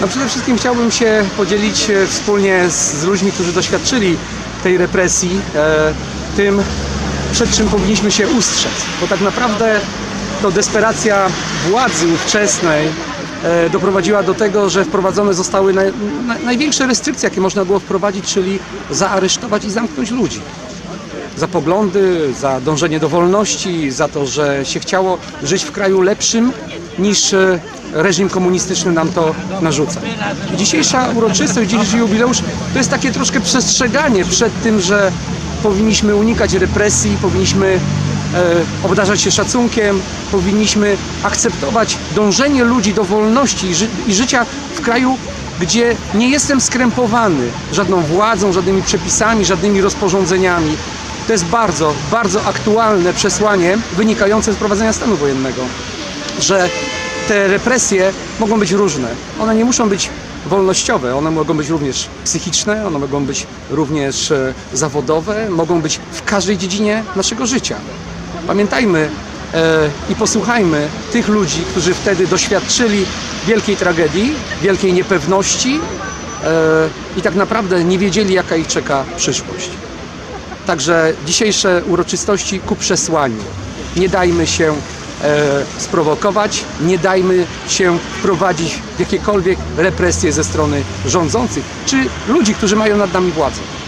No przede wszystkim chciałbym się podzielić e, wspólnie z, z ludźmi, którzy doświadczyli tej represji, e, tym, przed czym powinniśmy się ustrzec. Bo tak naprawdę to desperacja władzy ówczesnej e, doprowadziła do tego, że wprowadzone zostały na, największe restrykcje, jakie można było wprowadzić, czyli zaaresztować i zamknąć ludzi za poglądy, za dążenie do wolności, za to, że się chciało żyć w kraju lepszym niż e, reżim komunistyczny nam to narzuca. Dzisiejsza uroczystość, dzisiejszy jubileusz to jest takie troszkę przestrzeganie przed tym, że powinniśmy unikać represji, powinniśmy e, obdarzać się szacunkiem, powinniśmy akceptować dążenie ludzi do wolności i, ży- i życia w kraju, gdzie nie jestem skrępowany żadną władzą, żadnymi przepisami, żadnymi rozporządzeniami. To jest bardzo, bardzo aktualne przesłanie wynikające z wprowadzenia stanu wojennego, że te represje mogą być różne. One nie muszą być wolnościowe, one mogą być również psychiczne, one mogą być również e, zawodowe, mogą być w każdej dziedzinie naszego życia. Pamiętajmy e, i posłuchajmy tych ludzi, którzy wtedy doświadczyli wielkiej tragedii, wielkiej niepewności e, i tak naprawdę nie wiedzieli, jaka ich czeka przyszłość. Także dzisiejsze uroczystości ku przesłaniu. Nie dajmy się e, sprowokować, nie dajmy się wprowadzić w jakiekolwiek represje ze strony rządzących czy ludzi, którzy mają nad nami władzę.